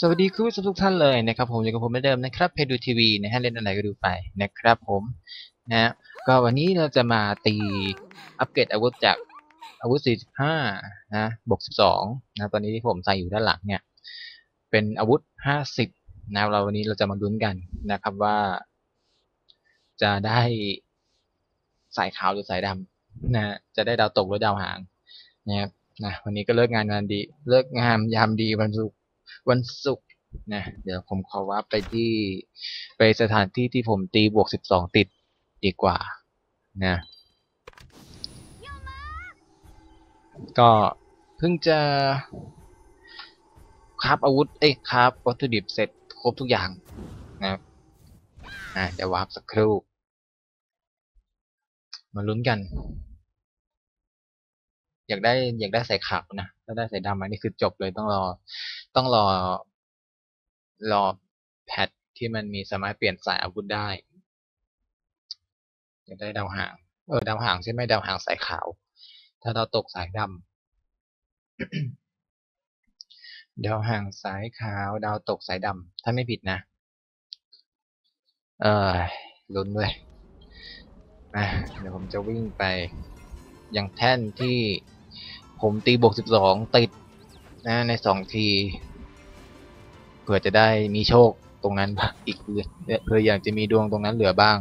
สวัสดีคุณผู้ชมทุกท่านเลยนะครับผมอยู่กับผมเหมือนเดิมนะครับเพดูทีวีนะฮะเล่นอะไรก็ดูไปนะครับผมนะฮะก็วันนี้เราจะมาตีอัปเกรดอาวุธจากอาวุธ 45 นะบวก 12 นะตอนนี้ที่ผมใส่อยู่ด้านหลังเนี่ย เป็นอาวุธ 50 นะเราวันนี้เราจะมาลุ้นกันนะครับว่า จะได้สายขาวหรือสายดำนะจะได้ดาวตกหรือดาวหางนะครับนะวันนี้ก็เลิกงานงานดี เลิกงามยามดีวันศุกร์ วันศุกร์นะเดี๋ยวผมขอว่าไปที่ไปสถานที่ที่ผมตีบวกสิบสองติดดีกว่านะก็เพิ่งจะคราบอาวุธ เอ้ยคราบวัตถุดิบเสร็จครบทุกอย่างนะครับอะเดี๋ยววาร์ปสักครู่ มาลุ้นกัน อยากได้อยากได้ใส่ขาวนะถ้าได้ใส่ดำอันนี้คือจบเลยต้องรอต้องรอรอแพทที่มันมีสามารถเปลี่ยนสายอาวุธได้อยากได้ดาวหาง เออดาวหางใช่ไหมดาวหางสายขาว ถ้าเราตกสายดำดาวหางสายขาว ดาวตกสายดำถ้าไม่ผิดนะ เออลุ้นด้วยนะเดี๋ยวผมจะวิ่งไปยังแท่นที่ ผมตีบวกสิบสองติดนะในสองทีเผื่อจะได้มีโชคตรงนั้นอีกเพื่อเพื่อยากจะมีดวงตรงนั้นเหลือบ้าง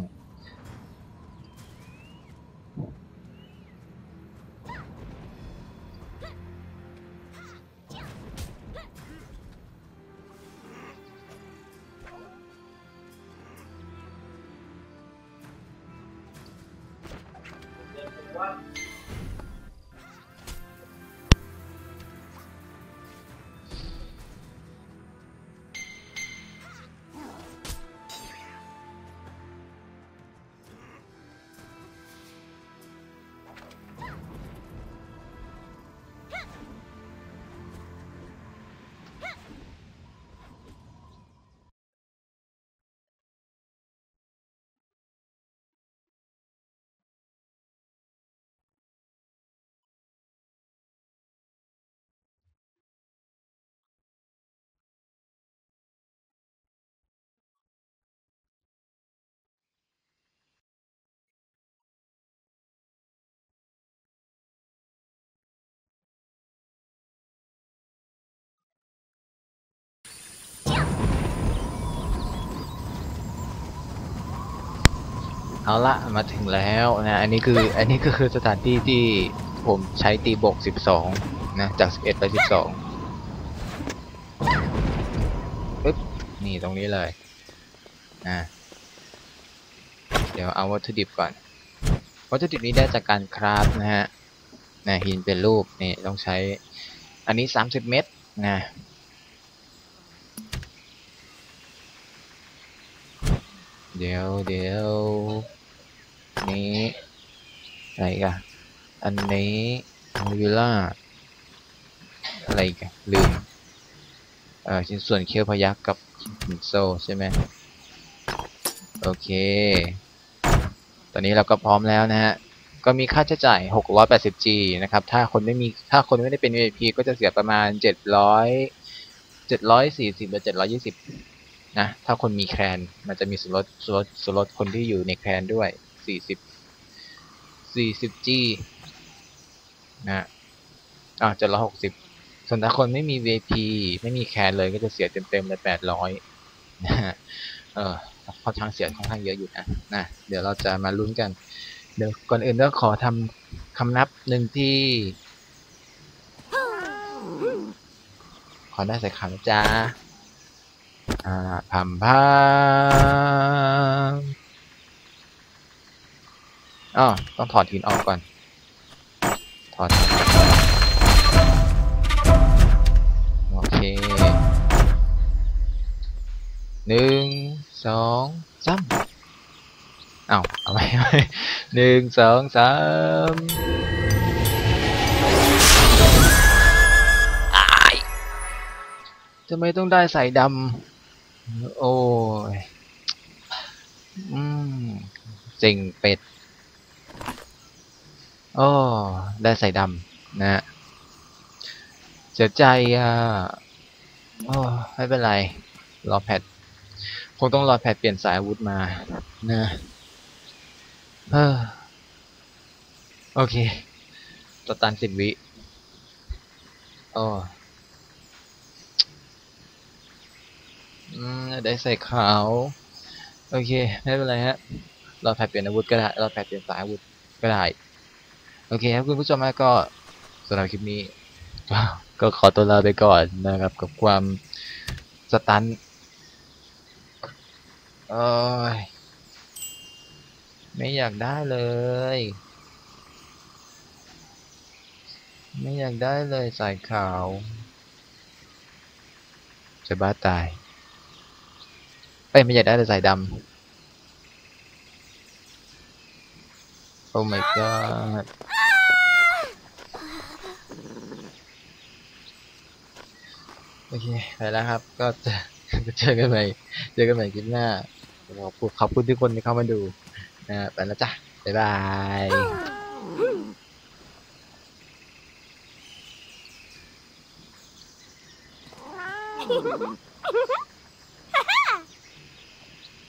เอาละมาถึงแล้วนะอันนี้คืออันนี้ก็คือสถานที่ที่ผมใช้ตีบกสิบสองนะ จากสิบเอ็ดไปสิบสองปึ๊บนี่ตรงนี้เลยนะเดี๋ยวเอาวัตถุดิบก่อน วัตถุดิบนี้ได้จากการคราฟนะฮะนะหินเป็นรูปนี่ต้องใช้อันนี้สามสิบเม็ดนะ เดี๋ยวเดี๋ยวนี้อะไรกันอันนี้โมยูล่าอะไรกันลืมเอ่อชิ้นส่วนเคี้ยวพยักกับหินโซใช่ไหมโอเค ตอนนี้เราก็พร้อมแล้วนะฮะ ก็มีค่าใช้จ่าย 680G นะครับ ถ้าคนไม่มี ถ้าคนไม่ได้เป็น VIP ก็จะเสียประมาณ 700 740หรือ720 นะถ้าคนมีแคลนมันจะมีส่วนลดส่วนลดส่วนลดคนที่อยู่ในแคลนด้วย 40 40G นะอ่า760 ส่วนถ้าคนไม่มี VIP ไม่มีแคลนเลยก็จะเสียเต็มๆเลย800นะฮะเออค่อนข้างเสียค่อนข้างเยอะอยู่นะนะเดี๋ยวเราจะมาลุ้นกัน เดี๋ยวก่อนอื่นก็ขอทำคำนับหนึ่งที่ ขอได้ใส่ขาวนะจ๊ะ อ่าพัมพามอ๋อต้องถอดหินออกก่อน ถอดโอเคหนึ่งสองสามเอาเอาไปหนึ่งสองสามทำไมต้องได้ใส่ดำ โอ้ยอืมเจ๋งเป็ดโอ้ได้ใส่ดำนะฮะเสียใจอะโอ้ไม่เป็นไร รอแพทคงต้องรอแพทเปลี่ยนสายอาวุธมา นะเออโอเคสตันสิบวิโอ้ อืมได้ใส่ขาว โอเค ไม่เป็นไรฮะ เรอแพทเปลี่ยนอาวุธก็ได้ เรอแพทเปลี่ยนสายอาวุธก็ได้ โอเคครับคุณผู้ชมฮะก็สำหรับคลิปนี้ ก็ขอตัวลาไปก่อนนะครับ กับความสตันโอ้ยไม่อยากได้เลย ไม่อยากได้เลยสายขาว จะบ้าตาย เอ้ยไม่อยากได้เลยสายดำ โอ้ my god โอเคไปแล้วครับ ก็จะจะเจอกันใหม่เจอกันใหม่คลิปหน้าขอบคุณขอบคุณทุกคนที่เข้ามาดูนะไปแล้วจ้ะ บ๊ายบาย Ha